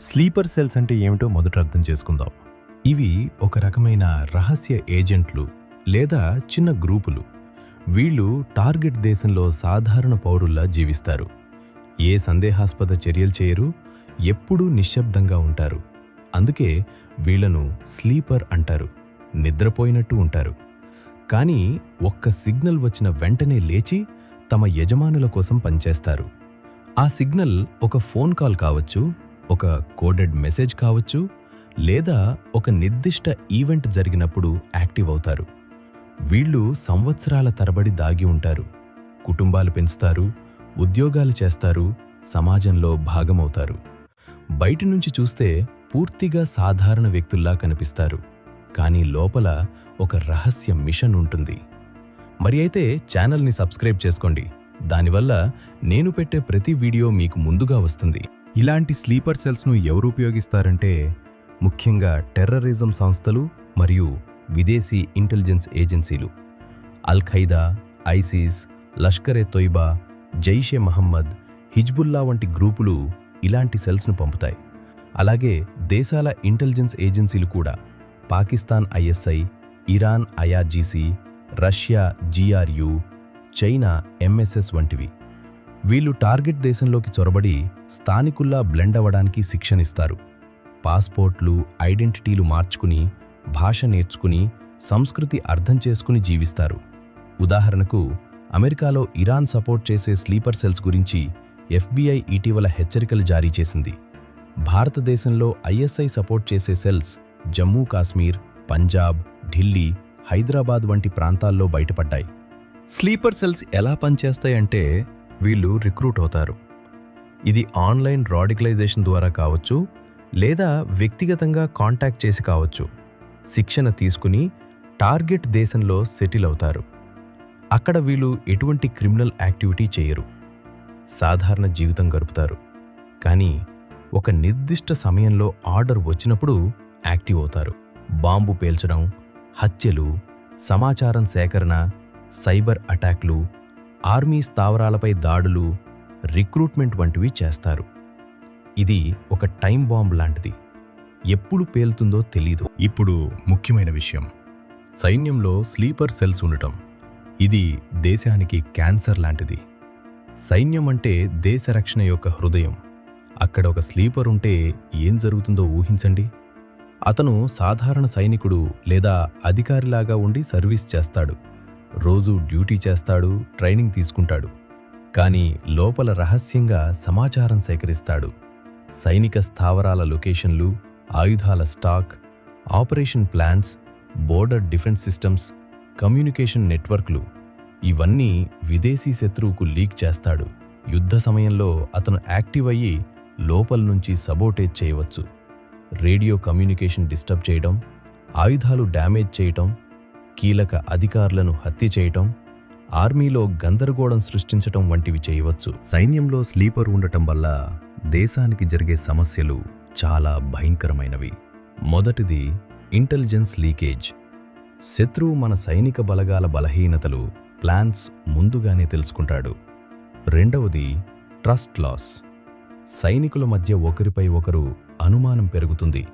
Sleeper cells అంటే ఏమిటో మొదట అర్థం చేసుకుందాం. ఇవి ఒక రకమైన రహస్య ఏజెంట్లు లేదా చిన్న గ్రూపులు. వీళ్ళు టార్గెట్ దేశంలో సాధారణ పౌరుల్లా జీవిస్తారు. ఏ సందేహాస్పద చర్యలు చేయరు ఎప్పుడూ నిశ్శబ్దంగా ఉంటారు. అందుకే వీళ్ళను స్లీపర్ అంటారు నిద్రపోయినట్టు ఉంటారు. కానీ ఒక్క సిగ్నల్ వచ్చిన వెంటనే లేచి తమ యజమానుల కోసం పనిచేస్తారు. ఆ సిగ్నల్ ఒక ఫోన్ కాల్ కావచ్చు ఒక కోడెడ్ మెసేజ్ కావచ్చు లేదా ఒక నిర్దిష్ట ఈవెంట్ జరిగినప్పుడు యాక్టివ్ అవుతారు. వీళ్ళు సంవత్సరాల తరబడి దాగి ఉంటారు. కుటుంబాలు పెంచుతారు ఉద్యోగాలు చేస్తారు సమాజంలో భాగమవుతారు. బయటి నుంచి చూస్తే పూర్తిగా సాధారణ వ్యక్తుల్లా కనిపిస్తారు. కానీ లోపల ఒక రహస్య మిషన్ ఉంటుంది. మరి అయితే ఛానల్ని సబ్స్క్రైబ్ చేసుకోండి. దానివల్ల నేను పెట్టే ప్రతి వీడియో మీకు ముందుగా వస్తుంది. ఇలాంటి స్లీపర్ సెల్స్ను ఎవరు ఉపయోగిస్తారంటే ముఖ్యంగా టెర్రరిజం సంస్థలు మరియు విదేశీ ఇంటెలిజెన్స్ ఏజెన్సీలు. Al Qaeda ISIS Lashkar-e Taiba Jaish-e Mohammed Hezbollah వంటి గ్రూపులు ఇలాంటి సెల్స్ను పంపుతాయి. అలాగే దేశాల ఇంటెలిజెన్స్ ఏజెన్సీలు కూడా Pakistan ISI Iran IRGC Russia GRU China MSS వంటివి. వీళ్ళు టార్గెట్ దేశంలోకి చొరబడి స్థానికుల్లా బ్లెండ్ అవ్వడానికి శిక్షణిస్తారు. పాస్పోర్ట్లు ఐడెంటిటీలు మార్చుకుని భాష నేర్చుకుని సంస్కృతి అర్థం చేసుకుని జీవిస్తారు. ఉదాహరణకు అమెరికాలో ఇరాన్ సపోర్ట్ చేసే స్లీపర్ సెల్స్ గురించి ఎఫ్బీఐ ఇటీవల హెచ్చరికలు జారీ చేసింది. భారతదేశంలో ఐఎస్ఐ సపోర్ట్ చేసే సెల్స్ జమ్మూ కాశ్మీర్ పంజాబ్ ఢిల్లీ హైదరాబాద్ వంటి ప్రాంతాల్లో బయటపడ్డాయి. స్లీపర్ సెల్స్ ఎలా పనిచేస్తాయంటే వీళ్ళు రిక్రూట్ అవుతారు. ఇది ఆన్లైన్ రాడికలైజేషన్ ద్వారా కావచ్చు లేదా వ్యక్తిగతంగా కాంటాక్ట్ చేసి కావచ్చు. శిక్షణ తీసుకుని టార్గెట్ దేశంలో సెటిల్ అవుతారు. అక్కడ వీళ్ళు ఎటువంటి క్రిమినల్ యాక్టివిటీ చేయరు. సాధారణ జీవితం గడుపుతారు. కానీ ఒక నిర్దిష్ట సమయంలో ఆర్డర్ వచ్చినప్పుడు యాక్టివ్ అవుతారు. బాంబు పేల్చడం హత్యలు సమాచారం సేకరణ సైబర్ అటాక్లు ఆర్మీ స్థావరాలపై దాడులు రిక్రూట్మెంట్ వంటివి చేస్తారు. ఇది ఒక టైం బాంబ్ లాంటిది. ఎప్పుడు పేలుతుందో తెలీదు. ఇప్పుడు ముఖ్యమైన విషయం. సైన్యంలో స్లీపర్ సెల్స్ ఉండటం. ఇది దేశానికి క్యాన్సర్ లాంటిది. సైన్యం అంటే దేశ రక్షణ యొక్క హృదయం. అక్కడ ఒక స్లీపర్ ఉంటే ఏం జరుగుతుందో ఊహించండి. అతను సాధారణ సైనికుడు లేదా అధికారిలాగా ఉండి సర్వీస్ చేస్తాడు. రోజు డ్యూటీ చేస్తాడు ట్రైనింగ్ తీసుకుంటాడు. కానీ లోపల రహస్యంగా సమాచారం సేకరిస్తాడు. సైనిక స్థావరాల లొకేషన్లు ఆయుధాల stock operation plans border defence systems communication నెట్వర్క్లు ఇవన్నీ విదేశీ శత్రువుకు లీక్ చేస్తాడు. యుద్ధ సమయంలో అతను యాక్టివ్ అయ్యి లోపల నుంచి సబోటేజ్ చేయవచ్చు. రేడియో కమ్యూనికేషన్ డిస్టర్బ్ చేయడం ఆయుధాలు డ్యామేజ్ చేయటం కీలక అధికారులను హత్య చేయటం ఆర్మీలో గందరగోళం సృష్టించటం వంటివి చేయవచ్చు. సైన్యంలో స్లీపర్ ఉండటం వల్ల దేశానికి జరిగే సమస్యలు చాలా భయంకరమైనవి. మొదటిది ఇంటెలిజెన్స్ లీకేజ్. శత్రువు మన సైనిక బలగాల బలహీనతలు ప్లాన్స్ ముందుగానే తెలుసుకుంటాడు. రెండవది ట్రస్ట్ లాస్. సైనికుల మధ్య ఒకరిపై ఒకరు అనుమానం పెరుగుతుంది.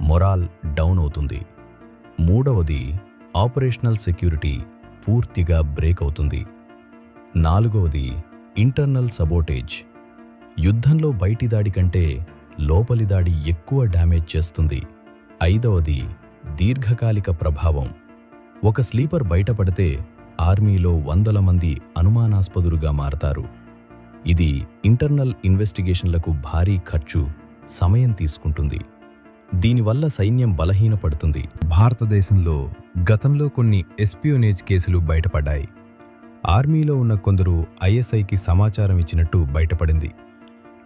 మొరాల్ డౌన్ అవుతుంది. మూడవది ఆపరేషనల్ సెక్యూరిటీ పూర్తిగా బ్రేక్ అవుతుంది. నాలుగవది ఇంటర్నల్ సబోటేజ్. యుద్ధంలో బయటి దాడి కంటే లోపలి దాడి ఎక్కువ డ్యామేజ్ చేస్తుంది. ఐదవది దీర్ఘకాలిక ప్రభావం. ఒక స్లీపర్ బయటపడితే ఆర్మీలో వందల మంది అనుమానాస్పదులుగా మారతారు. ఇది ఇంటర్నల్ ఇన్వెస్టిగేషన్లకు భారీ ఖర్చు సమయం తీసుకుంటుంది. దీనివల్ల సైన్యం బలహీనపడుతుంది. భారతదేశంలో గతంలో కొన్ని ఎస్పియోనేజ్ కేసులు బయటపడ్డాయి. ఆర్మీలో ఉన్న కొందరు ఐఎస్ఐకి సమాచారం ఇచ్చినట్టు బయటపడింది.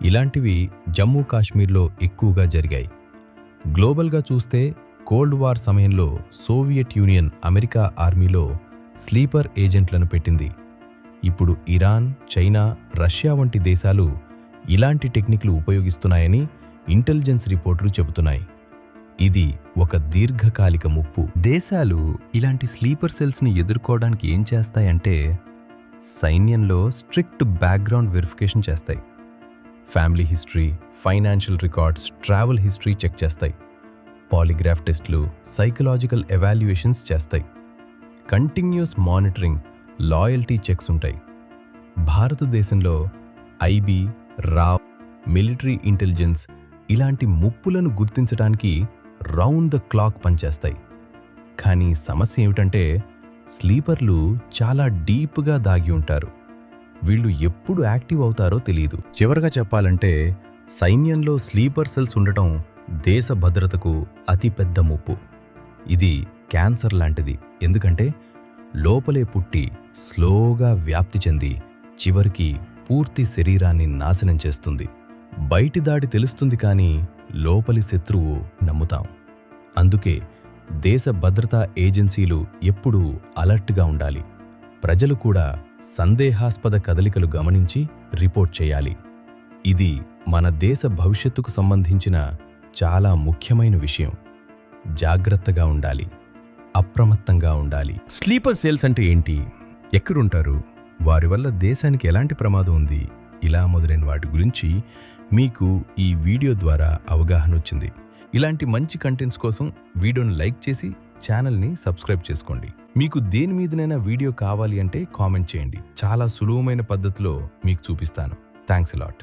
ఇలాంటివి జమ్మూ కాశ్మీర్లో ఎక్కువగా జరిగాయి. గ్లోబల్గా చూస్తే కోల్డ్ వార్ సమయంలో సోవియట్ యూనియన్ అమెరికా ఆర్మీలో స్లీపర్ ఏజెంట్లను పెట్టింది. ఇప్పుడు ఇరాన్ చైనా రష్యా వంటి దేశాలు ఇలాంటి టెక్నిక్లు ఉపయోగిస్తున్నాయని ఇంటెలిజెన్స్ రిపోర్టులు చెబుతున్నాయి. ఇది ఒక దీర్ఘకాలిక ముప్పు. దేశాలు ఇలాంటి స్లీపర్ సెల్స్ని ఎదుర్కోవడానికి ఏం చేస్తాయంటే సైన్యంలో స్ట్రిక్ట్ బ్యాక్గ్రౌండ్ వెరిఫికేషన్ చేస్తాయి. Family history financial records travel history check చేస్తాయి. పాలిగ్రాఫ్ టెస్ట్లు సైకలాజికల్ ఎవాల్యుయేషన్స్ చేస్తాయి. కంటిన్యూస్ మానిటరింగ్ లాయల్టీ చెక్స్ ఉంటాయి. భారతదేశంలో ఐబీ రావ్ మిలిటరీ ఇంటెలిజెన్స్ ఇలాంటి ముప్పులను గుర్తించడానికి రౌండ్ ద క్లాక్ పనిచేస్తాయి. కానీ సమస్య ఏమిటంటే స్లీపర్లు చాలా డీప్గా దాగి ఉంటారు. వీళ్ళు ఎప్పుడు యాక్టివ్ అవుతారో తెలియదు చివరగా చెప్పాలంటే సైన్యంలో స్లీపర్ సెల్స్ ఉండటం దేశ భద్రతకు అతిపెద్ద ముప్పు. ఇది క్యాన్సర్ లాంటిది. ఎందుకంటే లోపలే పుట్టి స్లోగా వ్యాప్తి చెంది చివరికి పూర్తి శరీరాన్ని నాశనం చేస్తుంది. బయటి దాడి తెలుస్తుంది కానీ లోపలి శత్రువు నమ్ముతాం. అందుకే దేశ భద్రతా ఏజెన్సీలు ఎప్పుడూ అలర్ట్గా ఉండాలి. ప్రజలు కూడా సందేహాస్పద కదలికలు గమనించి రిపోర్ట్ చేయాలి. ఇది మన దేశ భవిష్యత్తుకు సంబంధించిన చాలా ముఖ్యమైన విషయం. జాగ్రత్తగా ఉండాలి. అప్రమత్తంగా ఉండాలి. స్లీపర్ సేల్స్ అంటే ఏంటి? ఎక్కడుంటారు? వారి వల్ల దేశానికి ఎలాంటి ప్రమాదం ఉంది? ఇలా మొదలైన వాటి గురించి మీకు ఈ వీడియో ద్వారా అవగాహన వచ్చింది. ఇలాంటి మంచి కంటెంట్స్ కోసం వీడియోని లైక్ చేసి ఛానల్ని సబ్స్క్రైబ్ చేసుకోండి. మీకు దేని మీదనైనా వీడియో కావాలి అంటే కామెంట్ చేయండి. చాలా సులువమైన పద్ధతిలో మీకు చూపిస్తాను. Thanks lot.